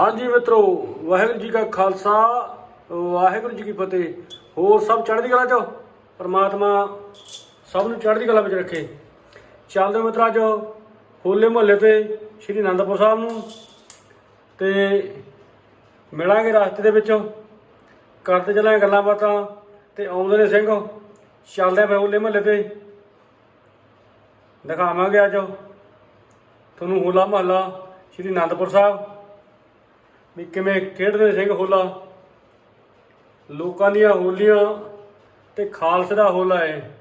ਹਾਂਜੀ ਮਿੱਤਰੋ, ਵਾਹਿਗੁਰੂ ਜੀ ਕਾ ਖਾਲਸਾ, ਵਾਹਿਗੁਰੂ ਜੀ ਕੀ ਫਤਿਹ। ਹੋਰ ਸਭ ਚੜ੍ਹਦੀ ਕਲਾ ਚ? ਪਰਮਾਤਮਾ ਸਭ ਨੂੰ ਚੜ੍ਹਦੀ ਕਲਾ ਵਿੱਚ ਰੱਖੇ। ਚੱਲਦੇ ਹਾਂ ਮਿੱਤਰੋ ਅੱਜ ਹੋਲੇ ਮਹੱਲੇ ਤੇ, ਸ਼੍ਰੀ ਅਨੰਦਪੁਰ ਸਾਹਿਬ ਨੂੰ। ਤੇ ਮਿਲਾਂਗੇ ਰਸਤੇ ਦੇ ਵਿੱਚ। ਕਰਦੇ ਚੱਲਾਂਗੇ ਗੱਲਾਂ ਬਾਤਾਂ ਤੇ ਆਉਂਦੇ ਨੇ ਸਿੰਘ। ਚੱਲਦੇ ਆ ਫਿਰ ਹੋਲੇ ਮਹੱਲੇ ਤੇ। ਦਿਖਾਵਾਂਗੇ ਅੱਜ। ਤੁਹਾਨੂੰ ਹੋਲਾ ਮਹੱਲਾ, ਸ਼੍ਰੀ ਅਨੰਦਪੁਰ ਸਾਹਿਬ। ਵੀ ਕਿਵੇਂ ਖੇਡਦੇ ਸਿੰਘ ਹੋਲਾ? ਲੋਕਾਂ ਦੀਆਂ ਹੋਲੀਆਂ ਤੇ ਖਾਲਸੇ ਦਾ ਹੋਲਾ ਹੈ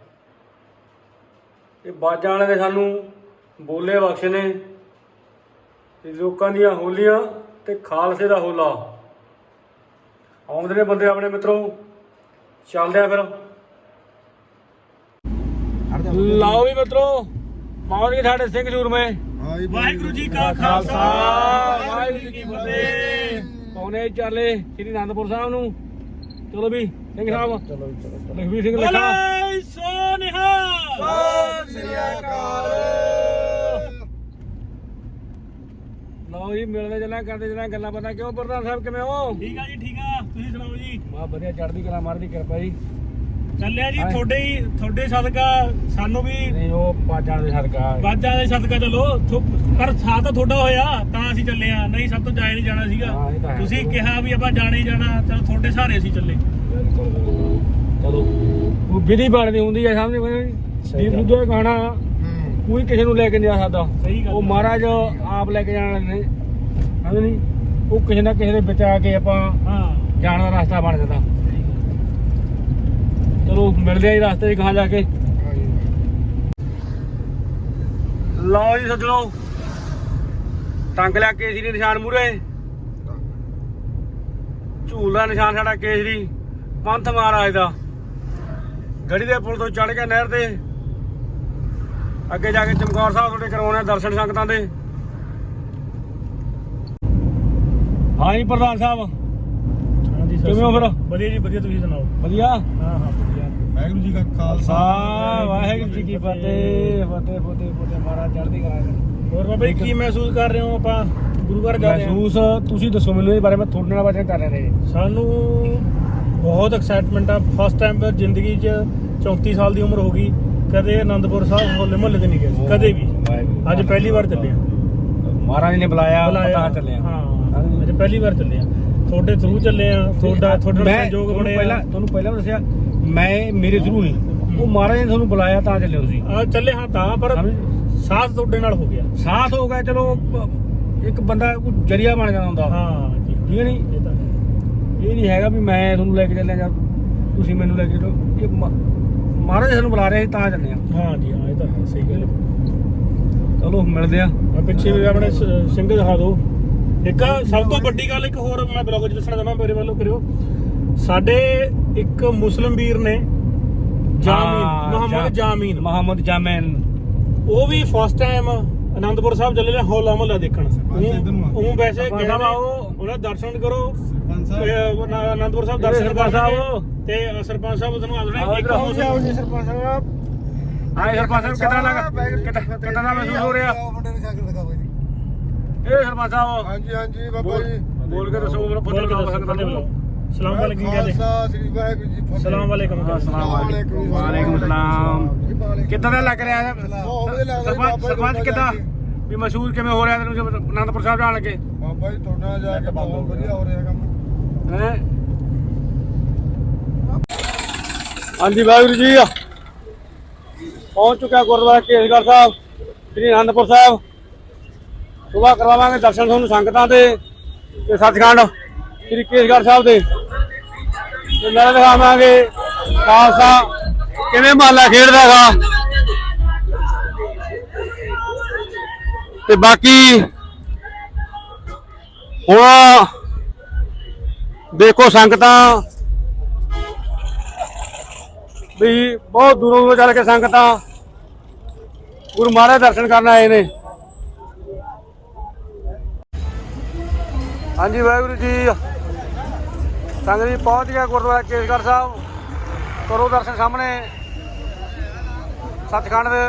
ਇਹ ਬਾਜਾਂ ਵਾਲੇ ਨੇ ਸਾਨੂੰ ਬੋਲੇ ਬਖਸ਼ ਨੇ। ਲੋਕਾਂ ਦੀਆਂ ਹੋਲੀਆਂ ਤੇ ਖਾਲਸੇ ਦਾ ਹੋਲਾ। ਆਉਂਦੇ ਨੇ ਬੰਦੇ ਆਪਣੇ ਮਿੱਤਰੋ। ਚੱਲਦੇ ਆ ਫਿਰ। ਲਾਓ ਵੀ ਮਿੱਤਰੋ, ਪਹੁੰਚ ਗਏ ਸਾਡੇ ਸਿੰਘ ਸੂਰਮੇ ਵਾਹਿਗੁਰੂ ਜੀ ਕਾ ਖਾਲਸਾ ਵਾਹਿਗੁਰੂ ਜੀ ਕੀ ਫਤਿਹ। ਪੌਣੇ ਚਾਲੇ? ਸ੍ਰੀ ਅਨੰਦਪੁਰ ਸਾਹਿਬ ਨੂੰ। ਚਲੋ ਵੀ ਸਿੰਘ ਸਾਹਿਬ। ਚਲੋ ਚਲੋ ਲਖਵੀਰ ਸਿੰਘ ਲਿਖਾ। ਬੋਲੇ ਸੋਨਿਹਾ ਲਓ ਜੀ ਮਿਲਦੇ ਚੱਲਾਂ ਕਰਦੇ ਚੱਲਾਂ ਗੱਲਾਂ ਬਾਤਾਂ। ਕਿਉਂ ਪ੍ਰਧਾਨ ਸਾਹਿਬ ਕਿਵੇਂ ਹੋ? ਠੀਕ ਆ ਜੀ ਠੀਕ ਆ। ਤੁਸੀਂ ਸੁਣਾਓ ਜੀ? ਮਾ ਵਧੀਆ ਚੜ੍ਹਦੀ ਕਲਾ ਮਾਰਦੀ ਕਿਰਪਾ ਜੀ। ਚੱਲਿਆ ਜੀ। ਤੁਹਾਡੇ ਹੀ ਤੁਹਾਡੇ ਸਦਕਾ ਸਾਨੂੰ ਵੀ ਨਹੀਂ ਉਹ ਪਾਜਾਂ ਦੇ ਸਦਕਾ ਵਾਜਾਂ ਦੇ ਸਦਕਾ ਚਲੋ। ਥੋ- ਪਰ ਸਾਥ ਤਾਂ ਤੁਹਾਡਾ ਹੋਇਆ ਤਾਂ ਅਸੀਂ ਚੱਲੇ ਆ ਨਹੀਂ ਸਭ ਤੋਂ ਜਾਏ ਨਹੀਂ ਜਾਣਾ ਹਾਂ, ਇਹ ਤਾਂ ਸੀਗਾ ਹੈ। ਤੁਸੀਂ ਕਿਹਾ ਵੀ ਆਪਾਂ ਜਾਣਾ ਹੀ ਜਾਣਾ ਚਲ ਤੁਹਾਡੇ ਸਹਾਰੇ ਅਸੀਂ ਚੱਲੇ। ਚਲੋ। ਉਹ ਵਿਧੀ ਬਣਦੀ ਹੁੰਦੀ ਸਾਹਮਣੇ ਕੋਈ ਸਹੀ ਦੀਪ ਗੱਲ। ਕਹਣਾ ਕੋਈ ਕਿਸੇ ਨੂੰ ਲੈ ਕੇ ਨਹੀਂ ਜਾ ਸਕਦਾ। ਗੱਲ ਉਹ। ਮਹਾਰਾਜ ਆਪ ਲੈ ਕੇ ਜਾਣ ਵਾਲੇ ਨੇ। ਹਾਂ ਨਹੀਂ ਉਹ ਕਿਸੇ ਨਾ ਕਿਸੇ ਦੇ ਵਿੱਚ ਆ ਕੇ ਆਪਾਂ ਹਾਂ। ਜਾਣ ਦਾ ਰਸਤਾ ਬਣ ਜਾਂਦਾ। ਚਲੋ ਮਿਲਦੇ ਆ ਜੀ ਰਸਤੇ 'ਚ ਕਹਾਂ ਜਾ ਕੇ। ਲਓ ਜੀ ਸੱਜਣੋ, ਟੰਗ ਲਿਆ ਕੇਸਰੀ ਨਿਸ਼ਾਨ ਮੂਰੇ ਝੂਲ ਦਾ ਨਿਸ਼ਾਨ ਸਾਡਾ ਕੇਸਰੀ, ਪੰਥ ਮਹਾਰਾਜ ਦਾ। ਗੜੀ ਦੇ ਪੁਲ ਤੋਂ ਚੜ ਕੇ ਨਹਿਰ ਤੇ। ਅੱਗੇ ਜਾ ਕੇ ਚਮਕੌਰ ਸਾਹਿਬ ਤੁਹਾਡੇ ਕਰਵਾਉਣੇ ਦਰਸ਼ਨ ਸੰਗਤਾਂ ਦੇ। ਹਾਂ ਜੀ, ਪ੍ਰਧਾਨ ਸਾਹਿਬ। ਕਿਵੇਂ ਹੋ ਫਿਰ? ਵਧੀਆ ਜੀ ਵਧੀਆ ਤੁਸੀਂ ਸੁਣਾਓ? ਵਧੀਆ? ਹਾਂ ਹਾਂ ਵਧੀਆ। ਵਾਹਿਗੁਰੂ ਜੀ ਕਾ ਖਾਲਸਾ। ਵਾਹਿਗੁਰੂ ਜੀ ਕੀ ਫਤਿਹ ਫਤਿਹ ਫਤਿਹ ਫਤਿਹ। ਮਹਾਰਾਜ ਚੜ੍ਹਦੀ ਕਲਾ ਕਰੇ। ਹੋਰ ਬਾਬਾ ਜੀ ਕੀ ਮਹਿਸੂਸ ਕਰ ਰਹੇ ਹੋ ਆਪਾਂ? ਗੁਰੂ ਘਰ ਜਾ ਰਹੇ ਹਾਂ। ਮਹਿਸੂਸ ਤੁਸੀਂ ਦੱਸੋ ਮੈਨੂੰ ਇਹਦੇ ਬਾਰੇ ਮੈਂ ਤੁਹਾਡੇ ਨਾਲ ਬਾਰੇ ਕਰ ਰਿਹਾ ਨੇ ਸਾਨੂੰ ਬਹੁਤ ਐਕਸਾਈਟਮੈਂਟ ਆ। ਫਸਟ ਟਾਈਮ ਜ਼ਿੰਦਗੀ 'ਚ 34 ਸਾਲ ਦੀ ਉਮਰ ਹੋ ਗਈ। ਕਦੇ ਆਨੰਦਪੁਰ ਸਾਹਿਬ ਹੋਲੇ ਮਹੱਲੇ ਤੇ ਨਹੀਂ ਗਏ ਸੀ, ਕਦੇ ਵੀ। ਅੱਜ ਪਹਿਲੀ ਵਾਰ ਚੱਲੇ ਆ ਮਹਾਰਾਜ ਨੇ ਬੁਲਾਇਆ ਪਤਾ ਚੱਲਿਆ। ਹਾਂ ਅੱਜ ਪਹਿਲੀ ਵਾਰ ਚੱਲੇ ਆ ਤੁਹਾਡੇ ਥਰੂ ਚੱਲੇ ਆ ਤੁਹਾਡਾ ਤੁਹਾਡੇ ਨਾਲ ਮੈਂ ਸੰਯੋਗ ਤੁਹਾਨੂੰ ਬਣੇ ਪਹਿਲਾਂ ਤੁਹਾਨੂੰ ਪਹਿਲਾਂ ਵੀ ਦੱਸਿਆ ਮੈਂ ਮੇਰੇ ਥਰੂ ਨਹੀਂ। ਉਹ ਮਹਾਰਾਜ ਨੇ ਤੁਹਾਨੂੰ ਬੁਲਾਇਆ ਤਾਂ ਚੱਲੇ ਤੁਸੀਂ। ਆ ਚੱਲੇ ਹਾਂ ਤਾਂ ਪਰ? ਸਾਥ ਤੁਹਾਡੇ ਨਾਲ ਹੋ ਗਿਆ। ਸਾਥ ਹੋ ਗਿਆ ਚਲੋ ਇੱਕ ਬੰਦਾ ਕੋਈ ਜਰੀਆ ਬਣ ਜਾਂਦਾ ਹੁੰਦਾ। ਹਾਂ ਜੀ। ਠੀਕ ਹੈ ਨਹੀਂ ਇਹ ਤਾਂ ਹੈ। ਇਹ ਨਹੀਂ ਹੈਗਾ ਵੀ ਮੈਂ ਤੁਹਾਨੂੰ ਲੈ ਕੇ ਚੱਲਿਆ ਜਾਂ ਤੁਸੀਂ ਮੈਨੂੰ ਲੈ ਕੇ ਚੱਲੋ। ਇਹ ਮਹਾਰਾਜ ਸਾਨੂੰ ਬੁਲਾ ਰਹੇ ਸੀ ਤਾਂ ਚੱਲੇ ਆ ਹਾਂ ਜੀ ਹਾਂ ਇਹ ਤਾਂ ਸਹੀ ਗੱਲ ਚਲੋ ਮਿਲਦੇ ਆ ਪਿੱਛੇ ਵੀ ਆਪਣੇ ਸਿੰਘ ਦਿਖਾ ਦਿਓ। ਇੱਕ ਸਭ ਤੋਂ ਵੱਡੀ ਗੱਲ ਇੱਕ ਹੋਰ ਮੈਂ ਬਲੌਗ 'ਚ ਦੱਸਣਾ ਚਾਹੁੰਦਾ ਮੇਰੇ ਵੱਲੋਂ ਕਰਿਓ। ਸਾਡੇ ਇੱਕ ਮੁਸਲਮ ਵੀਰ ਨੇ ਜਾਮੀਨ ਹਾਂ, ਮੁਹੰਮਦ ਜਾਮੀਨ। ਮੁਹੰਮਦ ਜਾਮੈਨ। ਉਹ ਵੀ ਫਸਟ ਟਾਈਮ ਆਨੰਦਪੁਰ ਸਾਹਿਬ ਚੱਲੇ ਨੇ ਹੋਲਾ ਮਹੱਲਾ ਦੇਖਣ। ਉਹ ਵੈਸੇ ਸਾਹਿਬ ਨੇ, ਆਓ। ਉਹਨਾਂ ਦਰਸ਼ਨ ਕਰੋ। ਸਰਪੰਚ ਤੇ ਸਾਹਿਬ ਦਰਸ਼ਨ ਕਰੋ ਸਾਹਿਬ। ਤੇ ਸਰਪੰਚ ਸਾਹਿਬ ਤੁਹਾਨੂੰ ਆਦਣੇ ਇੱਕ ਜੀ ਸਰਪੰਚ ਸਾਹਿਬ। ਆਏ ਸਰਪੰਚ ਸਾਹਿਬ ਕਿਦਾਂ ਲੱਗ? ਕਿਦਾਂ ਕਿਦਾਂ ਦਾ ਮਹਿਸੂਸ ਹੋ ਰਿਹਾ ਮੁੰਡੇ ਨੂੰ ਸ਼ਕਲ ਦਿਖਾ ਬਾਈ ਇਹ ਸਰਪੰਚ ਸਾਹਿਬ ਹਾਂਜੀ ਹਾਂਜੀ ਬਾਬਾ ਬੋਲ ਜੀ। ਬੋਲ ਕੇ ਦੱਸੋ ਮੈਨੂੰ ਬੋਲ ਕੇ ਦੱਸੋ, ਫਤਿਹ ਬੁਲਾਓ। ਸਲਾਮ ਵਾਲੇਕੁਮ ਕਹਿੰਦੇ। ਖਾਲਸਾ ਸ੍ਰੀ ਵਾਹਿਗੁਰੂ ਜੀ ਫਤਿਹ। ਸਲਾਮ ਵਾਲੇਕੁਮ ਕਹਿੰਦੇ। ਅਸਲਾਮ ਵਾਲੇਕੁਮ। ਵਾਲੇਕੁਮ ਸਲਾਮ। ਕਿੱਦਾਂ ਦਾ ਲੱਗ ਰਿਹਾ ਹੈ? ਬਹੁਤ ਵਧੀਆ ਲੱਗਦਾ ਜੀ, ਸਰਪੰਚ ਬਾਬਾ ਜੀ ਸਰਪੰਚ ਤੁਹਾਡੇ ਕਿੱਦਾਂ? ਨਾਲ ਵੀ ਮਹਿਸੂਸ ਕਿਵੇਂ ਹੋ ਰਿਹਾ ਤੈਨੂੰ ਜਦੋਂ ਅਨੰਦਪੁਰ ਸਾਹਿਬ ਜਾਣ ਲੱਗੇ। ਬਾਬਾ ਜੀ ਤੁਹਾਡੇ ਜਾ ਕੇ ਬਹੁਤ ਵਧੀਆ ਹੋ ਰਿਹਾ ਕੰਮ। ਹੈ? ਹਾਂਜੀ ਵਾਹਿਗੁਰੂ ਜੀ। ਪਹੁੰਚ ਚੁੱਕਿਆ ਗੁਰਦੁਆਰਾ ਕੇਸਗੜ੍ਹ ਸਾਹਿਬ ਸ੍ਰੀ ਅਨੰਦਪੁਰ ਸਾਹਿਬ। ਸੁਬਾਹ ਕਰਵਾਵਾਂਗੇ ਦਰਸ਼ਨ ਤੁਹਾਨੂੰ ਸੰਗਤਾਂ ਦੇ ਤੇ ਸੱਚਖੰਡ ਸ੍ਰੀ ਕੇਸਗੜ੍ਹ ਸਾਹਿਬ ਦੇ। ਤੇ ਨਾਲ ਦਿਖਾਵਾਂਗੇ ਖਾਲਸਾ ਕਿਵੇਂ ਮਹੱਲਾ ਖੇਡਦਾ ਹੈਗਾ। ਤੇ ਬਾਕੀ ਹੁਣ ਦੇਖੋ ਸੰਗਤਾਂ ਵੀ ਬਹੁਤ ਦੂਰੋਂ ਦੂਰੋਂ ਚੱਲ ਕੇ ਸੰਗਤਾਂ ਗੁਰੂ ਮਹਾਰਾਜ ਦਰਸ਼ਨ ਕਰਨ ਆਏ ਨੇ। ਹਾਂਜੀ ਵਾਹਿਗੁਰੂ ਜੀ। ਸੰਗਤ ਜੀ, ਪਹੁੰਚ ਗਿਆ ਗੁਰਦੁਆਰਾ ਕੇਸਗੜ੍ਹ ਸਾਹਿਬ। ਕਰੋ ਦਰਸ਼ਨ ਸਾਹਮਣੇ। ਸੱਚਖੰਡ ਦੇ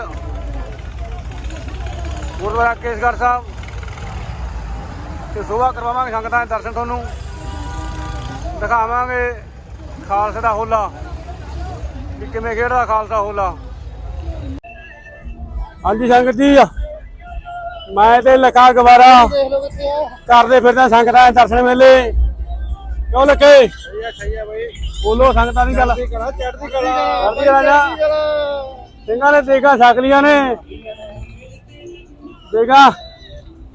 ਗੁਰਦੁਆਰਾ ਕੇਸਗੜ੍ਹ ਸਾਹਿਬ। ਤੇ ਸੋਭਾ ਕਰਵਾਵਾਂਗੇ ਸੰਗਤਾਂ ਦੇ ਦਰਸ਼ਨ ਤੁਹਾਨੂੰ। ਦਿਖਾਵਾਂਗੇ ਖਾਲਸੇ ਦਾ ਹੋਲਾ। ਵੀ ਕਿਵੇਂ ਖੇਡਦਾ ਖਾਲਸਾ ਹੋਲਾ। ਹਾਂਜੀ ਸੰਗਤ ਜੀ। ਮੈਂ ਤੇ ਲਖਾ ਗਵਾਰਾ। ਕਰਦੇ ਫਿਰਦੇ ਸੰਗਤਾਂ ਦੇ ਦਰਸ਼ਨ ਮੇਲੇ। ਕਿਉਂ ਲੱਗੇ ਬੋਲੋ ਸੰਗਤਾਂ ਦੀ ਗੱਲ। ਚੜ੍ਹਦੀ ਕਲਾ ਚੜ੍ਹਦੀ ਕਲਾ। ਸਿੰਘਾਂ ਨੇ ਦੇਖਾ ਸਕਲੀਆਂ ਨੇ। ਦੇਖਾ।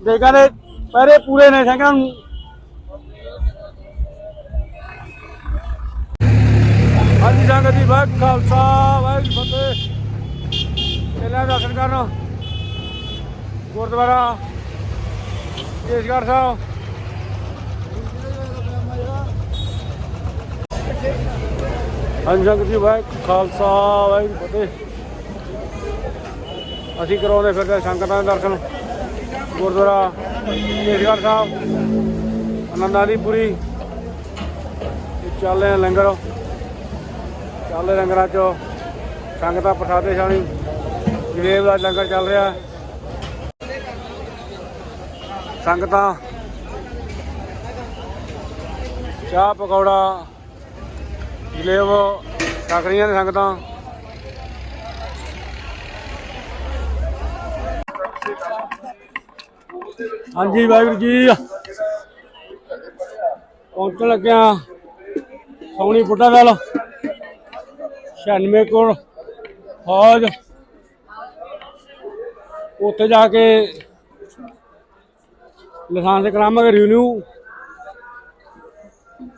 ਦੇਖਾ ਨੇ ਪਹਿਰੇ ਪੂਰੇ ਨੇ ਸਿੰਘਾਂ ਨੂੰ। ਹਾਂਜੀ ਸੰਗਤ ਜੀ ਵਾਹਿਗੁਰੂ ਖਾਲਸਾ ਵਾਹਿਗੁਰੂ ਫਤਿਹ। ਚੱਲਿਆ ਦਰਸ਼ਨ ਕਰਨ। ਗੁਰਦੁਆਰਾ, ਕੇਸਗੜ੍ਹ ਸਾਹਿਬ। ਹਾਂਜੀ ਸੰਗਤ ਜੀ, ਵਾਹਿਗੁਰੂ ਖਾਲਸਾ, ਵਾਹਿਗੁਰੂ ਫਤਿਹ। ਅਸੀਂ ਕਰਾਉਂਦੇ ਫਿਰਦੇ ਸੰਗਤਾਂ ਦੇ ਦਰਸ਼ਨ। ਗੁਰਦੁਆਰਾ, ਕੇਸਗੜ੍ਹ ਸਾਹਿਬ ਆਨੰਦਾਂ ਦੀ ਪੂਰੀ ਤੇ ਚੱਲ ਰਹੇ ਲੰਗਰ। ਚੱਲ ਰਹੇ ਲੰਗਰਾਂ ਚੋਂ ਸੰਗਤਾਂ ਪ੍ਰਸਾਦੇ ਛਾਣੀ। ਜਲੇਬ ਦਾ ਲੰਗਰ ਚੱਲ ਰਿਹਾ। ਸੰਗਤਾਂ। ਚਾਹ ਪਕੌੜਾ, ਜਲੇਬ ਛਕ ਰਹੀਆਂ ਨੇ ਸੰਗਤਾਂ। ਹਾਂਜੀ ਵਾਹਿਗੁਰੂ ਜੀ। ਪਹੁੰਚਣ ਲੱਗਿਆ ਸੋਹਣੀ ਬੁੱਢਾ ਦਲ 96 ਕੋਲ ਫੌਜ। ਉੱਥੇ ਜਾ ਕੇ ਲਾਇਸੈਂਸ ਕਰਾਵਾਂਗੇ ਰਿਨਿਊ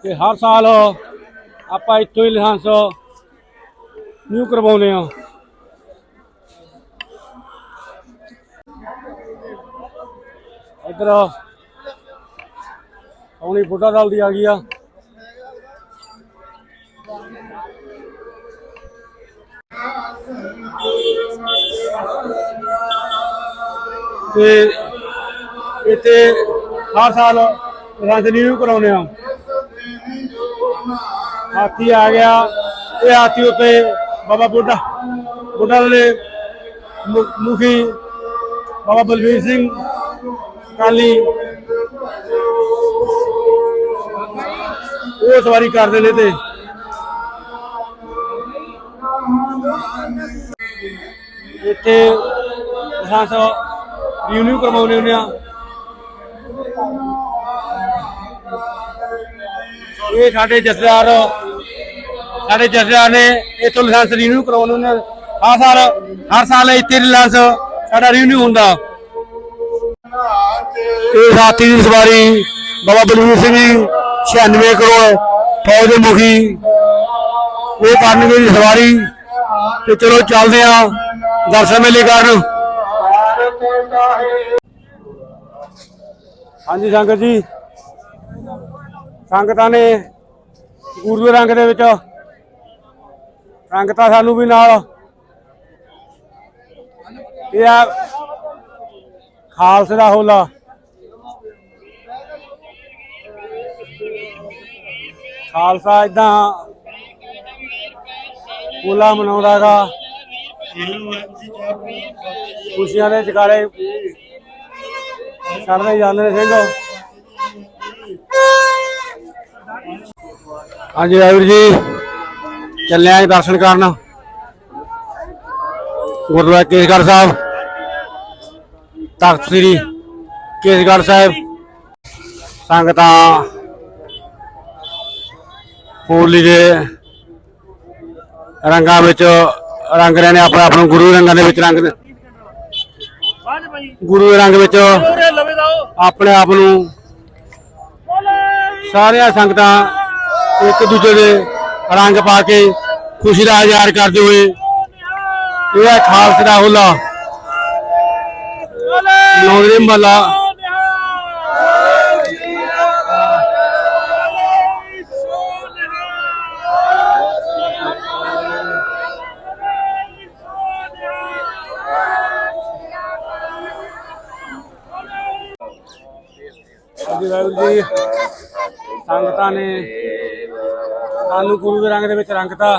ਤੇ ਹਰ ਸਾਲ ਆਪਾਂ ਇੱਥੋਂ ਹੀ ਲਾਇਸੈਂਸ ਨਿਊ ਕਰਵਾਉਂਦੇ ਆ ਇੱਧਰ ਆਉਣੀ ਬੁੱਢਾ ਦਲ ਦੀ ਆ ਗਈ ਆ। ਤੇ ਇੱਥੇ ਹਰ ਸਾਲ ਰੰਗ ਨਿਊ ਕਰਾਉਂਦੇ ਆ ਹਾਥੀ ਆ ਗਿਆ। ਇਹ ਹਾਥੀ ਉੱਤੇ ਬਾਬਾ ਬੁੱਢਾ ਬੁੱਢਾ ਦੇ ਮੁਖੀ ਬਾਬਾ ਬਲਵੀਰ ਸਿੰਘ ਕਾਲੀ ਉਹ ਸਵਾਰੀ ਕਰਦੇ ਨੇ ਤੇ ਇੱਥੇ ਸਾਸ ਰਿਊਨਿਊ ਕਰਵਾਉਂਦੇ ਹੁੰਦੇ ਆ। ਇਹ ਸਾਡੇ ਜਥੇਦਾਰ ਸਾਡੇ ਜਥੇਦਾਰ ਨੇ ਇੱਥੋਂ ਲਾਇਸੈਂਸ ਰਿਨਿਊ ਕਰਾਉਣ ਉਹਨਾਂ ਹਰ ਸਾਲ ਹਰ ਸਾਲ ਇੱਥੇ ਲਾਇਸੈਂਸ ਸਾਡਾ ਰਿਨਿਊ ਹੁੰਦਾ। ਇਹ ਸਾਥੀ ਦੀ ਸਵਾਰੀ, ਬਾਬਾ ਬਲਵੀਰ ਸਿੰਘ ਜੀ 96 ਕਰੋੜ, ਫੌਜ ਦੇ ਮੁਖੀ। ਉਹ ਕਰਨਗੇ ਦੀ ਸਵਾਰੀ, ਤੇ ਚਲੋ ਚੱਲਦੇ ਆ ਦਰਸ਼ਨ ਮੇਲੇ ਕਰਨ। ਹਾਂਜੀ, ਸੰਗਤ ਜੀ। ਸੰਗਤਾਂ ਨੇ ਗੁਰੂ ਰੰਗ ਦੇ ਵਿੱਚ ਸੰਗਤਾਂ ਸਾਨੂੰ ਵੀ ਨਾਲ। ਇਹ ਆ ਖਾਲਸੇ ਦਾ ਹੋਲਾ। ਖਾਲਸਾ ਇਦਾਂ ਹੋਲਾ ਮਨਾਉਂਦਾਗਾ ਖੁਸ਼ੀਆਂ ਦੇ ਜਗਾੜੇ ਚੜ੍ਹਦੇ ਜਾਂਦੇ ਸਿੰਘ। ਹਾਂਜੀ, ਵਾਹਿਗੁਰੂ ਜੀ। ਚੱਲੇ ਆਂ ਦਰਸ਼ਨ ਕਰਨ। ਗੁਰਦੁਆਰਾ ਕੇਸਗੜ੍ਹ ਸਾਹਿਬ। ਤਖਤ ਸ੍ਰੀ ਕੇਸਗੜ੍ਹ ਸਾਹਿਬ। ਸੰਗਤਾਂ ਹੋਲੀ ਦੇ ਰੰਗਾਂ ਵਿੱਚ ਰੰਗ ਰਹੇ ਨੇ ਆਪਣੇ ਆਪ ਨੂੰ ਗੁਰੂ ਰੰਗਾਂ ਦੇ ਵਿੱਚ ਰੰਗ ਭਾਈ ਗੁਰੂ ਦੇ ਰੰਗ ਵਿੱਚ ਉਰੇ ਲਵੇ ਜਾਓ ਆਪਣੇ ਆਪ ਨੂੰ। ਸਾਰੀਆਂ ਸੰਗਤਾਂ ਇੱਕ ਦੂਜੇ ਦੇ ਰੰਗ ਪਾ ਕੇ ਖੁਸ਼ੀ ਦਾ ਇਜ਼ਹਾਰ ਕਰਦੇ ਹੋਏ ਇਹ ਖਾਲਸੇ ਦਾ ਹੋਲਾ। ਨੌਰੇ ਮਹੱਲਾ ਜੀ। ਸੰਗਤਾਂ ਨੇ ਸਾਨੂੰ ਗੁਰੂ ਦੇ ਰੰਗ ਦੇ ਵਿੱਚ ਰੰਗਤਾ।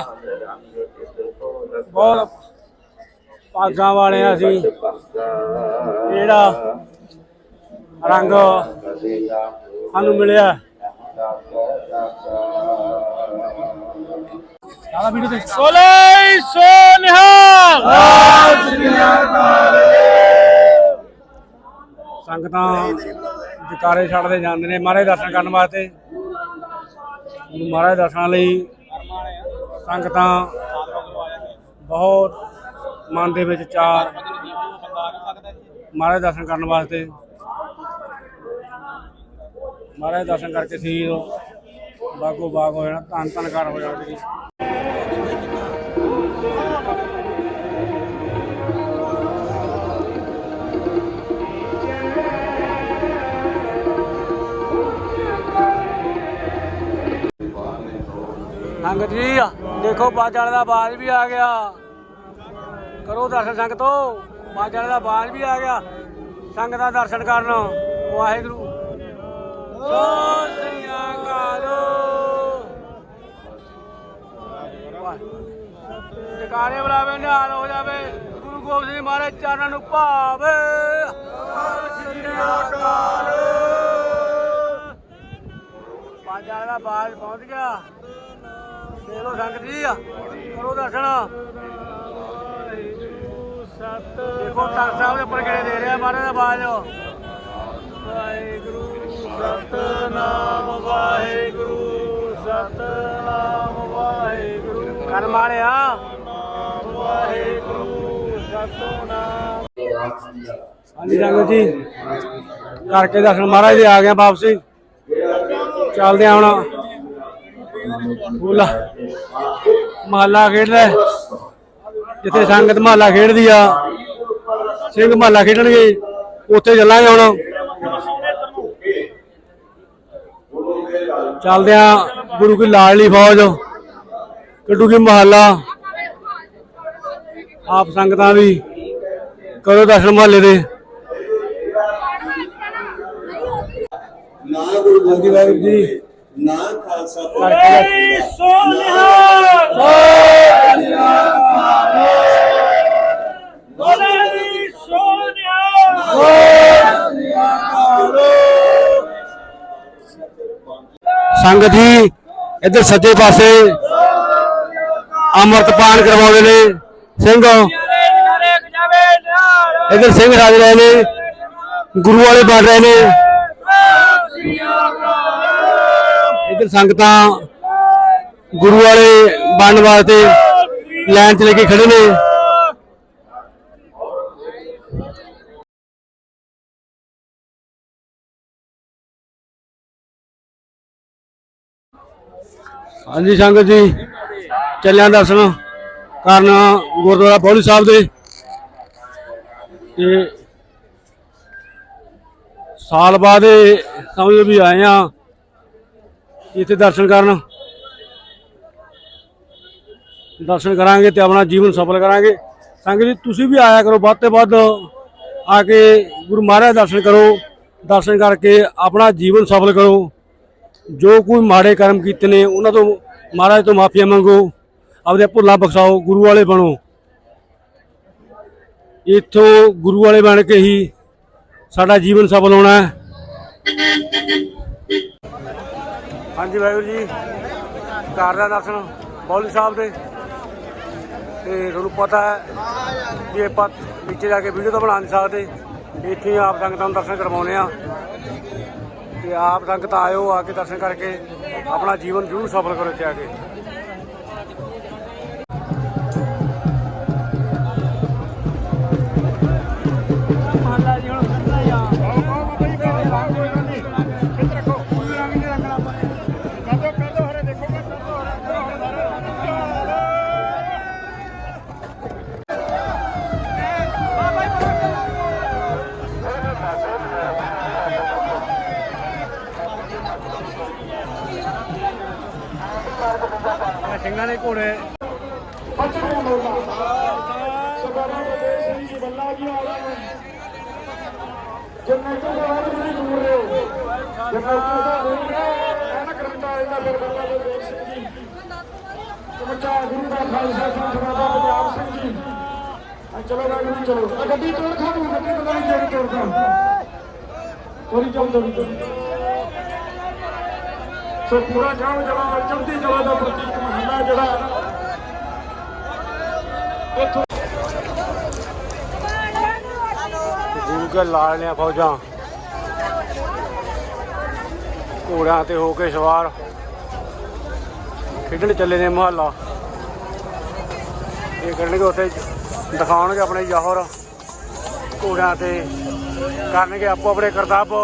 ਬਹੁਤ ਭਾਗਾਂ ਵਾਲੇ ਆ ਅਸੀਂ ਜਿਹੜਾ ਰੰਗ ਸਾਨੂੰ ਮਿਲਿਆ। ਬੋਲੇ ਸੋ ਨਿਹਾਲ। ਸੰਗਤਾਂ ਜਕਾਰੇ ਛੱਡਦੇ ਜਾਂਦੇ ਨੇ, ਮਹਾਰਾਜ ਦਰਸ਼ਨ ਕਰਨ ਵਾਸਤੇ। ਮਹਾਰਾਜ ਦਰਸ਼ਨਾਂ ਲਈ ਸੰਗਤਾਂ ਬਹੁਤ ਮਨ ਦੇ ਵਿੱਚ ਚਾਰ ਮਹਾਰਾਜ ਦਰਸ਼ਨ ਕਰਨ ਵਾਸਤੇ। ਮਹਾਰਾਜ ਦਰਸ਼ਨ ਕਰਕੇ ਸੀ ਬਾਗੋ ਬਾਗ ਹੋ ਜਾਣਾ ਧੰਨ ਧੰਨ ਕਰ ਹੋ ਜਾਣਾ ਜੀ ਸੰਗਤ ਜੀ, ਦੇਖੋ ਬਾਜਣ ਦਾ ਬਾਜ ਵੀ ਆ ਗਿਆ। ਕਰੋ ਦਰਸ਼ਨ ਸੰਗਤੋ ਬਾਜਣ ਦਾ ਬਾਜ ਵੀ ਆ ਗਿਆ। ਸੰਗਤ ਦਾ ਦਰਸ਼ਨ ਕਰਨ, ਵਾਹਿਗੁਰੂ। ਸਤਿ ਸ੍ਰੀ ਅਕਾਲ। ਟਿਕਾਣੇ ਬੁਲਾਵੇ, ਨਿਹਾਲ ਹੋ ਜਾਵੇ। ਗੁਰੂ ਗੋਬਿੰਦ ਸਿੰਘ ਮਹਾਰਾਜ ਚਰਨਾਂ ਨੂੰ ਭਾਵੇ। ਸਤਿ ਸ੍ਰੀ ਅਕਾਲ ਬਾਜਣ ਦਾ ਬਾਜ ਪਹੁੰਚ ਗਿਆ। ਦੇ ਲੋ ਸੰਗਤ ਜੀ ਕਰੋ ਦਰਸ਼ਨ। ਦੇਖੋ ਤਖਤ ਸਾਹਿਬ ਦੇ ਉੱਪਰ ਕਿਹੜੇ ਦੇ ਰਿਹਾ ਮਹਾਰਾਜ ਦਾ ਬਾਜ। ਵਾਹਿਗੁਰੂ ਸਤਨਾਮ ਵਾਹਿਗੁਰੂ ਸਤਨਾਮ ਵਾਹਿਗੁਰੂ ਕਰਮ ਵਾਲਿਆ ਵਾਹਿਗੁਰੂ ਸਤਨਾਮ। ਹਾਂਜੀ ਸੰਗਤ ਜੀ ਕਰਕੇ ਦਰਸ਼ਨ ਮਹਾਰਾਜ ਦੇ ਆ ਗਏ ਵਾਪਸੀ। ਚੱਲਦੇ ਆ ਹੁਣ। ਬੋਲਾ। ਮਹੱਲਾ ਖੇਡਦਾ ਜਿੱਥੇ ਸੰਗਤ ਮਹੱਲਾ ਖੇਡਦੀ ਆ, ਸਿੰਘ ਮਹੱਲਾ ਖੇਡਣਗੇ, ਉੱਥੇ ਚੱਲਾਂਗੇ ਹੁਣ। ਚੱਲਦੇ ਆ ਗੁਰੂ ਕੀ ਲਾਡਲੀ ਫੌਜ ਕੱਢੂਗੀ ਮਹੱਲਾ। ਆਪ ਸੰਗਤਾਂ ਵੀ ਕਰੋ ਦਰਸ਼ਨ ਮਹੱਲੇ ਦੇ। ਨਾ ਗੁਰੂ ਹਾਂਜੀ ਵਾਹਿਗੁਰੂ ਜੀ ਨਾ ਖਾਲਸਾ ਸੰਗਤ ਜੀ ਇੱਧਰ ਸੱਜੇ ਪਾਸੇ ਅੰਮ੍ਰਿਤਪਾਨ ਕਰਵਾਉਂਦੇ ਨੇ। ਸਿੰਘ। ਇੱਧਰ ਸਿੰਘ ਰਾਜ ਰਹੇ ਨੇ। ਗੁਰੂ ਵਾਲੇ ਬਣ ਰਹੇ ਨੇ। ਇੱਧਰ ਸੰਗਤਾਂ ਗੁਰੂ ਵਾਲੇ ਬਣਨ ਵਾਸਤੇ ਲਾਈਨ 'ਚ ਲੈ ਕੇ ਖੜੇ ਨੇ। ਹਾਂਜੀ ਸੰਗਤ ਜੀ, ਚੱਲਿਆ ਦਰਸ਼ਨ ਕਰਨ ਗੁਰਦੁਆਰਾ ਬੌਲੀ ਸਾਹਿਬ ਦੇ। ਤੇ ਸਾਲ ਬਾਅਦ ਸਮਝ ਵੀ ਆਏ ਆ ਇੱਥੇ ਦਰਸ਼ਨ ਕਰਨ। ਦਰਸ਼ਨ ਕਰਾਂਗੇ ਤੇ ਆਪਣਾ ਜੀਵਨ ਸਫਲ ਕਰਾਂਗੇ। ਸੰਗਤ ਜੀ, ਤੁਸੀਂ ਵੀ ਆਇਆ ਕਰੋ, ਵੱਧ ਤੋਂ ਵੱਧ ਆ ਕੇ ਗੁਰੂ ਮਹਾਰਾਜ ਦਰਸ਼ਨ ਕਰੋ। ਦਰਸ਼ਨ ਕਰਕੇ ਆਪਣਾ ਜੀਵਨ ਸਫਲ ਕਰੋ। ਜੋ ਕੋਈ ਮਾੜੇ ਕਰਮ ਕੀਤੇ ਨੇ, ਉਹਨਾਂ ਤੋਂ ਮਹਾਰਾਜ ਤੋਂ ਮਾਫੀਆ ਮੰਗੋ। ਆਪਦੇ ਭੁੱਲਾਂ ਬਖਸ਼ਾਓ, ਗੁਰੂ ਵਾਲੇ ਬਣੋ। ਇੱਥੋਂ ਗੁਰੂ ਵਾਲੇ ਬਣ ਕੇ ਹੀ ਸਾਡਾ ਜੀਵਨ ਸਫਲ ਹੋਣਾ ਹੈ। ਹਾਂਜੀ ਵਾਹਿਗੁਰੂ ਜੀ। ਘਰ ਦਾ ਦਰਸ਼ਨ ਬੌਲੀ ਸਾਹਿਬ ਦੇ। ਤੇ ਤੁਹਾਨੂੰ ਪਤਾ ਹੈ ਵੀ ਆਪਾਂ ਨੀਚੇ ਜਾ ਕੇ ਵੀਡੀਓ ਤਾਂ ਬਣਾ ਨਹੀਂ ਸਕਦੇ। ਇੱਥੇ ਆਪ ਸੰਗਤਾਂ ਨੂੰ ਦਰਸ਼ਨ ਕਰਵਾਉਣੇ ਆ ਤੇ ਆਪ ਸੰਗਤ ਆਇਓ, ਆ ਕੇ ਦਰਸ਼ਨ ਕਰਕੇ ਆਪਣਾ ਜੀਵਨ ਜ਼ਰੂਰ ਸਫਲ ਕਰੋ ਇੱਥੇ ਆ ਕੇ। ਸਿੰਘਾਂ ਦੇ ਘੋੜੇ। ਚਲੋ ਵਾਹਿਗੁਰੂ ਚਲੋ ਆ ਗੱਡੀ ਤੋੜ ਖਾ ਦੂੰ ਗੱਡੀ ਪਤਾ ਨਹੀਂ ਕਿਹੜੀ ਤੋੜਦਾ ਕੋਈ ਚੱਲ ਚੱਲ ਚੱਲ ਸੋ ਪੂਰਾ ਜਾਮ ਜਲਾ ਚੜ੍ਹਦੀ ਕਲਾ ਦਾ ਪ੍ਰਤੀਕ। ਮਹੱਲਾ ਜਿਹੜਾ ਇੱਥੋਂ ਗੁਰੂ ਕੇ ਲਾਲ ਫੌਜਾਂ। ਘੋੜਿਆਂ ਤੇ ਹੋ ਕੇ ਸਵਾਰ। ਖੇਡਣ ਚੱਲੇ ਨੇ ਮੁਹੱਲਾ। ਇਹ ਕਰਨਗੇ ਉੱਥੇ, ਦਿਖਾਉਣਗੇ ਆਪਣੇ ਜੌਹਰ ਘੋੜਿਆਂ ਤੇ ਕਰਨਗੇ ਆਪੋ ਆਪਣੇ ਕਰਤੱਵ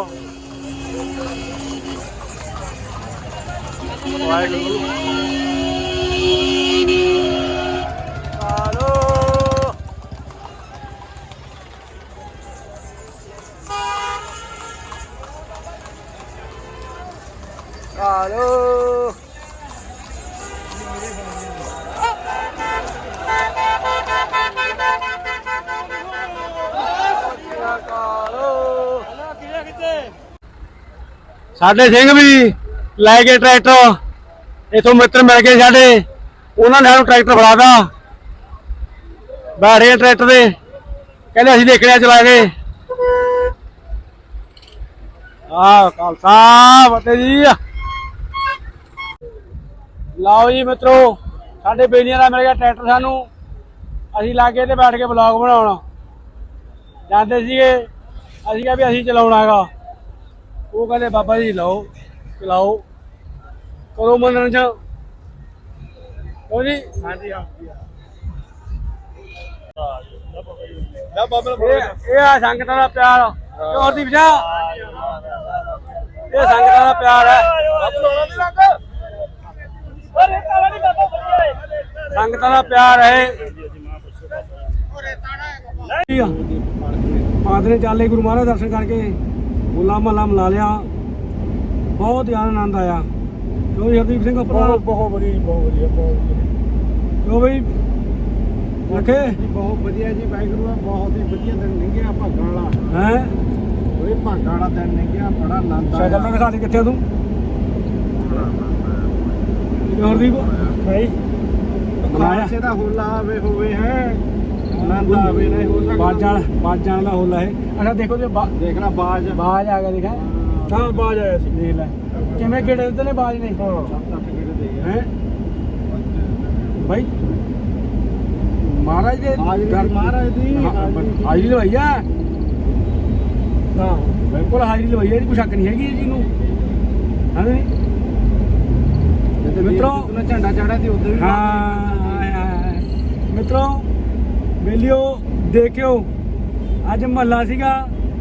ਵਾਹਿਗੁਰੂ। ਆਲੋ ਸਾਡੇ ਸਿੰਘ ਵੀ ਲੈ ਕੇ ਟਰੈਕਟਰ। ਇਥੋਂ ਮਿੱਤਰ ਮਿਲ ਗਏ ਸਾਡੇ। ਉਹਨਾਂ ਨੇ ਸਾਨੂੰ ਟਰੈਕਟਰ ਫੜਾਦਾ ਬੈਠੇ ਟਰੈਕਟਰ ਦੇ ਕਹਿੰਦੇ ਅਸੀਂ ਦੇਖਣਿਆ ਚਲਾ ਕੇ। ਆ ਖਾਲਸਾ, ਫਤਿਹ ਜੀ। ਲਓ ਜੀ ਮਿੱਤਰੋ ਸਾਡੇ ਬੇਲੀਆਂ ਦਾ ਮਿਲ ਗਿਆ ਟਰੈਕਟਰ ਸਾਨੂੰ ਅਸੀਂ ਲਾਗੇ ਤੇ ਬੈਠ ਕੇ ਬਲੌਗ ਬਣਾਉਣ ਜਾਂਦੇ ਸੀਗੇ ਅਸੀਂ ਕਿਹਾ ਵੀ ਅਸੀਂ ਚਲਾਉਣਾ ਹੈਗਾ ਉਹ ਕਹਿੰਦੇ ਬਾਬਾ ਜੀ ਲਓ ਚਲਾਓ ਕਰੋ ਮਨੋਰੰਜਨ ਹੋ ਜੀ ਹਾਂਜੀ ਹਾਂ ਇਹ ਇਹ ਆ ਸੰਗਤਾਂ ਦਾ ਪਿਆਰ ਚੋਰ ਦੀ ਵਜਾ ਇਹ ਸੰਗਤਾਂ ਦਾ ਪਿਆਰ ਹੈ ਸੰਗਤਾਂ ਦਾ ਪਿਆਰ ਹੈ। ਪਾਦਰੇ ਚਾਲੇ ਗੁਰੂ ਮਹਾਰਾਜ ਦਰਸ਼ਨ ਕਰਕੇ ਹੋਲਾ ਮਹੱਲਾ ਮਨਾ ਲਿਆ। ਬਹੁਤ ਹੀ ਆਨੰਦ ਆਇਆ। ਕਿਉਂ ਹਰਦੀਪ ਸਿੰਘ ਆਪਣਾ? ਬਹੁਤ ਵਧੀਆ ਬਹੁਤ ਵਧੀਆ ਬਹੁਤ ਵਧੀਆ। ਕਿਉਂ ਬਈ? ਲਖੇ ਬਹੁਤ ਵਧੀਆ ਜੀ ਵਾਹਿਗੁਰੂ ਆ ਬਹੁਤ ਹੀ ਵਧੀਆ ਦਿਨ ਲੰਘਿਆ ਭਾਗਾਂ ਵਾਲਾ। ਹੈ? ਓਏ ਭਾਗਾਂ ਵਾਲਾ ਦਿਨ ਲੰਘਿਆ ਬੜਾ ਆਨੰਦ ਸਾਈਕਲ ਤਾਂ ਦਿਖਾ ਦੇ ਕਿੱਥੇ ਤੂੰ? ਹਰਦੀਪ। ਭਾਈ ਬਣਾਇਆ। ਖਾਲਸੇ ਦਾ ਹੋਲਾ ਆਵੇ ਹੋਵੇ ਹੈ। ਆਨੰਦ ਆਵੇ ਨਾ ਹੋ ਸਕਦਾ। ਬਾਜਾਂ ਬਾਜਾਂ ਦਾ ਹੋਲਾ ਹੈ। ਅੱਛਾ ਦੇਖੋ ਜੇ ਬਾ- ਦੇਖ ਲੈ ਬਾਜ। ਬਾਜ ਆ ਗਿਆ ਦੇਖਾ ਤਾਂ ਬਾਜ ਆਇਆ ਸੀ। ਦੇਖ ਲੈ। ਕਿਵੇਂ ਕਿਹੜੇ ਉੱਤੇ ਨੇ ਬਾਜ ਨੇ? ਸੱਤ ਅੱਠ ਕਿਹੜੇ ਦੇ ਹੈ? ਭਾਈ ਮਹਾਰਾਜ ਦੇ ਮਹਾਰਾਜ ਦੀ, ਹਾਜ਼ਰੀ ਲਵਾਈ ਆ? ਹਾਂ। ਬਿਲਕੁਲ ਹਾਜ਼ਰੀ ਲਵਾਈ ਆ ਕੋਈ ਸ਼ੱਕ ਨਹੀਂ ਹੈਗੀ ਜੀ ਨੂੰ ਹਾਂ ਨਹੀਂ? ਮਿੱਤਰੋ। ਤੂੰ ਝੰਡਾ ਚਾੜਿਆ ਤੇ ਉਦੋਂ ਵੀ ਹਾਂ ਮਿੱਤਰੋ ਬੇਲਿਓ ਦੇਖਿਓ। ਅੱਜ ਮਹੱਲਾ ਸੀਗਾ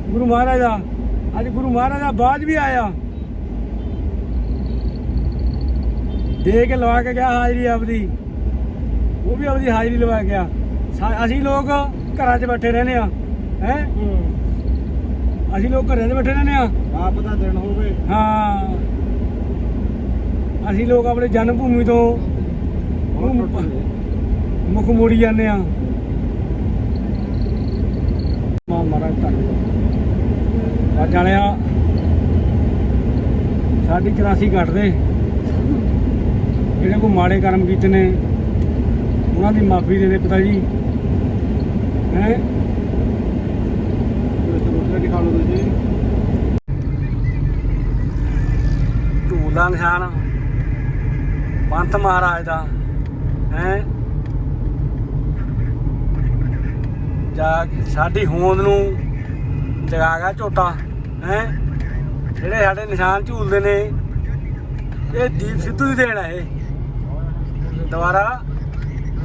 ਗੁਰੂ ਮਹਾਰਾਜ ਦਾ। ਅੱਜ ਗੁਰੂ ਮਹਾਰਾਜ ਦਾ ਬਾਜ ਵੀ ਆਇਆ। ਦੇ ਕੇ ਲਵਾ ਕੇ ਗਿਆ ਹਾਜ਼ਰੀ ਆਪਦੀ। ਉਹ ਵੀ ਆਪਦੀ ਹਾਜ਼ਰੀ ਲਵਾ ਗਿਆ। ਅਸੀਂ ਲੋਕ ਘਰਾਂ 'ਚ ਬੈਠੇ ਰਹਿੰਦੇ ਆ ਹੈ? ਅਸੀਂ ਲੋਕ ਘਰਾਂ 'ਚ ਬੈਠੇ ਰਹਿੰਦੇ ਆ ਆਪ ਦਾ ਦਿਨ ਹੋਵੇ। ਹਾਂ। ਅਸੀਂ ਲੋਕ ਆਪਣੇ ਜਨਮ ਭੂਮੀ ਤੋਂ ਮੁੱਖ ਮੋੜੀ ਜਾਂਦੇ ਆ ਮਾ ਮਹਾਰਾਜ ਤੱਕ ਆ ਜਾਣਿਆ ਸਾਡੀ 84 ਘੱਟ ਦੇ। ਜਿਹੜੇ ਕੋ ਮਾੜੇ ਕਰਮ ਕੀਤੇ ਨੇ ਉਹਨਾਂ ਦੀ ਮਾਫੀ ਦੇ ਦੇ ਪਿਤਾ ਜੀ। ਹੈ? ਰੋਟੀ ਖਾ ਲਓ ਤੁਸੀਂ। ਢੂਲਾ ਨਿਸ਼ਾਨ। ਪੰਥ ਮਹਾਰਾਜ ਦਾ, ਹੈ? ਜਾ ਸਾਡੀ ਹੋਂਦ ਨੂੰ ਜਗਾ ਝੋਟਾ, ਹੈ? ਜਿਹੜੇ ਸਾਡੇ ਨਿਸ਼ਾਨ ਝੂਲਦੇ ਨੇ, ਇਹ ਦੀਪ ਸਿੱਧੂ ਦੀ ਦੇਣ ਹੈ ਇਹ। ਦੁਬਾਰਾ,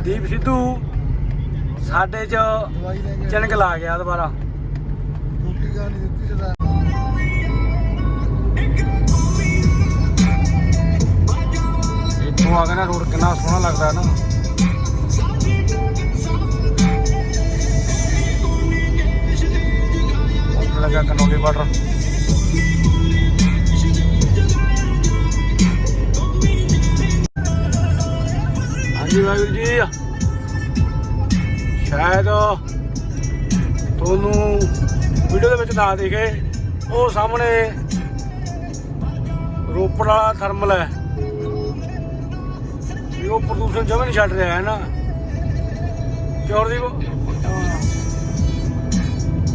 ਦੀਪ ਸਿੱਧੂ ਸਾਡੇ ਚ ਚਿਣਕ ਲਾ ਗਿਆ ਦੁਬਾਰਾ। ਰੋਟੀ ਖਾ ਦਿੱਤੀ ਜਦਾ ਇੱਥੋਂ ਆ ਕੇ ਨਾ ਰੋਡ ਕਿੰਨਾ ਸੋਹਣਾ ਲੱਗਦਾ ਨਾ। ਲੱਗਾ ਕਨੋਲੀ ਬਾਰਡਰ। ਹਾਂਜੀ ਵਾਹਿਗੁਰੂ ਜੀ। ਸ਼ਾਇਦ ਤੁਹਾਨੂੰ ਵੀਡੀਓ ਦੇ ਵਿੱਚ ਨਾ ਦਿਖੇ, ਉਹ ਸਾਹਮਣੇ ਰੋਪੜ ਵਾਲਾ ਥਰਮਲ ਹੈ। ਉਹ ਪ੍ਰਦੂਸ਼ਣ ਜਮੇ ਨਹੀਂ ਛੱਡ ਰਿਹਾ ਹੈ ਨਾ ਕਿਉਂ ਦੀ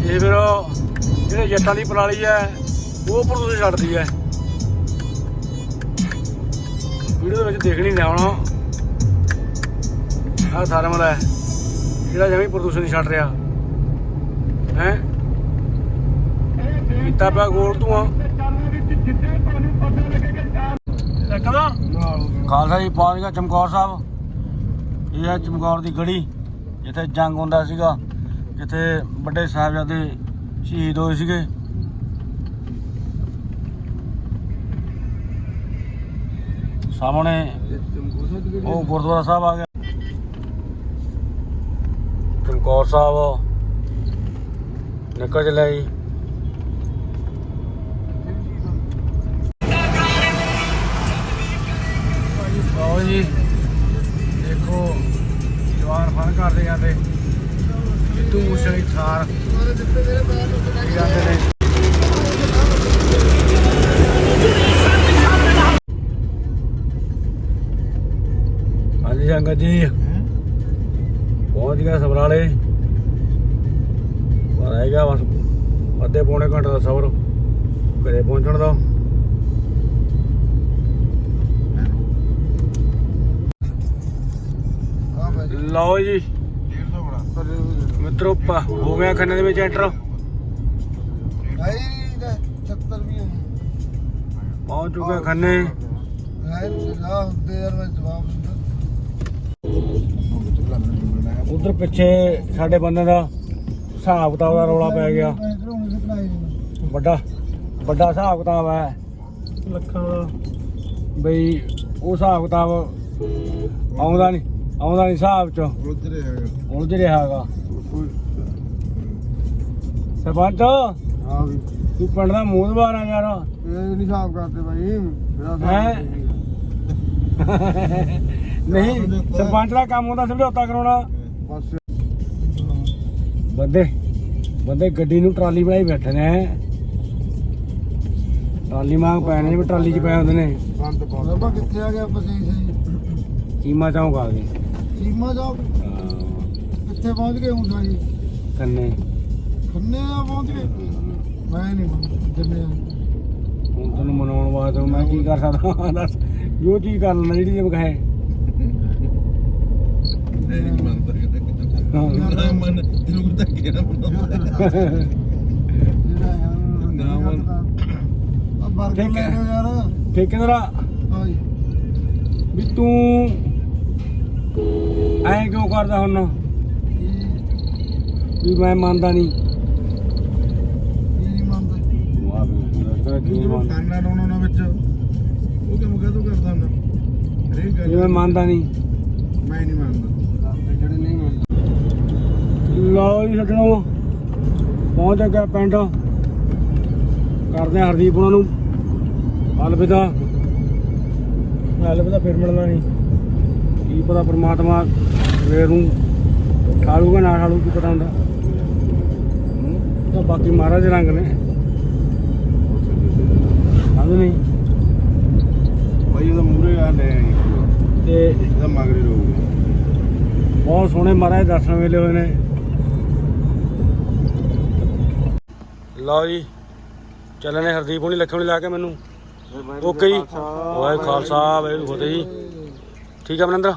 ਇਹ ਫਿਰ ਜਿਹੜੇ ਜੱਟਾਂ ਦੀ ਪਰਾਲੀ ਹੈ ਉਹ ਪ੍ਰਦੂਸ਼ਣ ਛੱਡਦੀ ਹੈ। ਵੀਡੀਓ ਦੇ ਵਿੱਚ ਦੇਖ ਨਹੀਂ ਲਿਆ ਹੋਣਾ। ਆਹ ਥਰਮਲ ਹੈ। ਜਿਹੜਾ ਜਮੀ ਪ੍ਰਦੂਸ਼ਣ ਨਹੀਂ ਛੱਡ ਰਿਹਾ। ਹੈ? ਕੀਤਾ ਪਿਆ ਗੋਲ ਧੂਆਂ। ਕਦਾ ਖਾਲਸਾ ਜੀ ਪਹੁੰਚ ਗਿਆ ਚਮਕੌਰ ਸਾਹਿਬ। ਇਹ ਹੈ ਚਮਕੌਰ ਦੀ ਗੜੀ, ਜਿੱਥੇ ਜੰਗ ਹੁੰਦਾ ਸੀਗਾ, ਜਿੱਥੇ ਵੱਡੇ ਸਾਹਿਬਜ਼ਾਦੇ ਸ਼ਹੀਦ ਹੋਏ ਸੀਗੇ। ਸਾਹਮਣੇ ਉਹ ਗੁਰਦੁਆਰਾ ਸਾਹਿਬ ਆ ਗਿਆ। ਚਮਕੌਰ ਸਾਹਿਬ ਨਿਕਲ ਚੱਲਿਆ ਜੀ। ਆਓ ਜੀ। ਦੇਖੋ ਜਵਾਨ ਫਨ ਕਰਦੇ ਜਾਂਦੇ ਸਿੱਧੂ ਮੂਸੇ ਥਾਰ। ਜਾਂਦੇ ਨੇ। ਹਾਂਜੀ ਸੰਗਤ ਜੀ। ਪਹੁੰਚ ਗਿਆ ਸਮਰਾਲੇ ਪਰ ਆਏਗਾ ਬਸ ਅੱਧੇ ਪੌਣੇ ਘੰਟੇ ਦਾ ਸਫ਼ਰ। ਘਰੇ ਪਹੁੰਚਣ ਦਾ। ਲਓ ਜੀ। 150 ਬੜਾ ਮਿੱਤਰੋ ਪ- ਹੋ ਗਿਆ ਖੰਨੇ ਦੇ ਵਿੱਚ ਐਂਟਰ। ਭਾਈ ਦਾ 70 ਵੀ ਹੈ ਪਹੁੰਚ ਚੁੱਕੇ ਖੰਨੇ। ਹੈ ਨਾ ਹੁੰਦੇ ਯਾਰ ਮੈਂ ਜਵਾਬ ਦਿੰਦਾ ਉਧਰ ਪਿੱਛੇ ਸਾਡੇ ਬੰਦੇ ਦਾ ਹਿਸਾਬ ਕਿਤਾਬ ਦਾ ਰੌਲਾ ਪੈ ਗਿਆ। ਵੱਡਾ ਵੱਡਾ ਹਿਸਾਬ ਕਿਤਾਬ ਹੈ। ਲੱਖਾਂ ਦਾ। ਬਈ ਉਹ ਹਿਸਾਬ ਕਿਤਾਬ ਆਉਂਦਾ ਨਹੀਂ। ਆਉਂਦਾ ਨਹੀਂ ਹਿਸਾਬ ਚ। ਉਧਰੇ ਹੈਗਾ। ਉਲਝ ਰਿਹਾ ਹੈਗਾ। ਸਰਪੰਚ ਹਾਂ ਵੀ। ਤੂੰ ਪਿੰਡ ਦਾ ਮੂੰਹ ਦਬਾਰ ਆ ਯਾਰ। ਇਹ ਨਹੀਂ ਸਾਫ਼ ਕਰਦੇ ਭਾਈ ਮੇਰਾ ਹੈਂ? ਨਹੀਂ ਸਰਪੰਚ ਦਾ ਕੰਮ ਹੁੰਦਾ ਸਮਝੌਤਾ ਕਰਾਉਣਾ। ਬਸ। ਬੰਦੇ ਬੰਦੇ ਗੱਡੀ ਨੂੰ ਟਰਾਲੀ ਬਣਾਈ ਬੈਠੇ ਨੇ। ਟਰਾਲੀ ਮੰਗ ਪੈਣੇ ਵੀ ਟਰਾਲੀ 'ਚ ਪਏ ਹੁੰਦੇ ਨੇ। ਬੰਦ ਪਾਉਂਦਾ ਆਪਾਂ ਕਿੱਥੇ ਆ ਗਿਆ ਪਸੀ ਸਹੀ ਚੀਮਾ ਚੌਂਕ ਆ ਗਏ। ਸੀਮਾ ਜਾ ਕਿੱਥੇ ਪਹੁੰਚ ਗਏ ਹੁਣ ਸਾਈ ਕੰਨੇ। ਖੰਨੇ ਆ ਪਹੁੰਚ ਗਏ? ਮੈਂ ਨਹੀਂ ਜੰਨੇ ਹੁਣ ਤੈਨੂੰ ਮਨਾਉਣ ਵਾਸਤੇ ਮੈਂ ਕੀ ਕਰ ਸਕਦਾ? ਦੱਸ ਜੋ ਚੀਜ਼ ਕਰ ਲੈਣਾ ਜਿਹੜੀ ਤੇ ਕਹੇ ਨਹੀਂ ਮੰਨਦਾ ਨਾ ਮਨ ਇਹਨੂੰ ਤਾਂ ਕਿਹੜਾ ਨਾ ਮਨ। ਆ ਬਰਗਰ ਠੀਕ। ਲੈ ਹੈ। ਕੇ ਯਾਰ। ਠੇਕੇਦਾਰਾ। ਹਾਂ ਜੀ ਵੀ ਤੂੰ ਐਂ ਕਿਉਂ ਕਰਦਾ ਹੁਣ? ਵੀ ਮੈਂ ਮੰਨਦਾ ਨਹੀਂ। ਨਹੀਂ ਮੰਨਦਾ? ਜਦੋਂ ਮੰਨ ਖਾਣਾ ਰੋਣਾ ਉਹਨਾਂ ਵਿੱਚ ਉਹ ਕੰਮ ਕਦੋਂ ਕਰਦਾ ਹੁੰਦਾ? ਹਰੇਕ ਗੱਲ ਜਿਵੇਂ ਮੰਨਦਾ ਨਹੀਂ। ਮੈਂ ਨਹੀਂ ਮੰਨਦਾ। ਜਿਹੜੇ ਨਹੀਂ ਮੰਨਦੇ ਲਓ ਜੀ ਸੱਜਣੋ ਪਹੁੰਚ ਗਿਆ ਪਿੰਡ। ਕਰਦੇ ਹਾਂ ਹਰਦੀਪ ਉਹਨਾਂ ਨੂੰ। ਅਲਵਿਦਾ। ਅਲਵਿਦਾ ਫਿਰ ਮਿਲਣਾ ਨਹੀਂ। ਕੀ ਪਤਾ ਪ੍ਰਮਾਤਮਾ ਸਵੇਰ ਨੂੰ ਠਾਲੂਗਾ ਨਾ ਠਾਲੂ ਕੀ ਪਤਾ ਹੁੰਦਾ। ਹੂੰ, ਤਾਂ ਬਾਕੀ ਮਹਾਰਾਜ ਰੰਗ ਨੇ। ਸਮਝ ਨਹੀਂ। ਭਾਈ ਉਹਦਾ ਮੂਰੇ ਆ ਲੈ ਆਈ। ਤੇ ਇਹਦਾ ਮਗਰੇ ਰਹੂਗਾ ਬਹੁਤ ਸੋਹਣੇ ਮਹਾਰਾਜ ਦਰਸ਼ਨ ਵੇਲੇ ਹੋਏ ਨੇ। ਲਓ ਜੀ ਚੱਲਣੇ ਹਰਦੀਪ ਹੁਣੀ ਲੱਖੇ ਹੁਣੀ ਲਾ ਕੇ ਮੈਨੂੰ। ਓਕੇ ਜੀ। ਵਾਹਿ ਖਾਲਸਾ। ਵਾਹਿਗੁਰੂ ਫਤਿਹ ਜੀ। ਠੀਕ ਹੈ ਮਨਿੰਦਰ?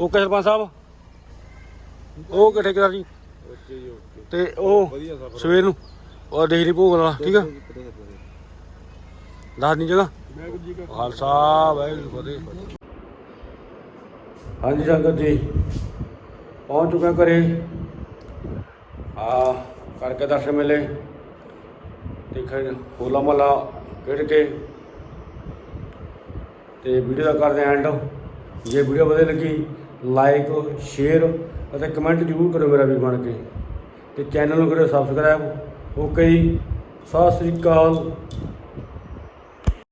ਓਕੇ ਸਰਪੰਚ ਸਾਹਿਬ। ਓਕੇ ਠੇਕੇਦਾਰ ਜੀ? ਤੇ ਉਹ ਸਵੇਰ ਨੂੰ, ਉਹ ਡੇਹਰੀ ਭੋਗ ਵਾਲਾ ਠੀਕ ਆ? ਦੱਸ ਨਹੀਂ ਜਗ੍ਹਾ। ਖਾਲਸਾ, ਵਾਹਿਗੁਰੂ, ਫਤਿਹ। ਹਾਂਜੀ ਸੰਗਤ ਜੀ, ਪਹੁੰਚ ਚੁੱਕੇ ਘਰੇ। ਆ, ਕਰਕੇ ਦਰਸ਼ਨ ਮਿਲੇ। ਦੇਖਣ ਹੋਲਾ ਮਹੱਲਾ ਖੇਡ ਕੇ। ਤੇ ਵੀਡੀਓ ਦਾ ਕਰਦੇ ਐਂਡ ਜੇ ਵੀਡੀਓ ਵਧੀਆ ਲੱਗੀ ਲਾਈਕ ਸ਼ੇਅਰ ਅਤੇ ਕਮੈਂਟ ਜ਼ਰੂਰ ਕਰੋ ਮੇਰਾ ਵੀ ਬਣ ਕੇ ਤੇ ਚੈਨਲ ਨੂੰ ਕਰੋ ਸਬਸਕ੍ਰਾਈਬ ਓਕੇ ਜੀ, ਸਤਿ ਸ੍ਰੀ ਅਕਾਲ।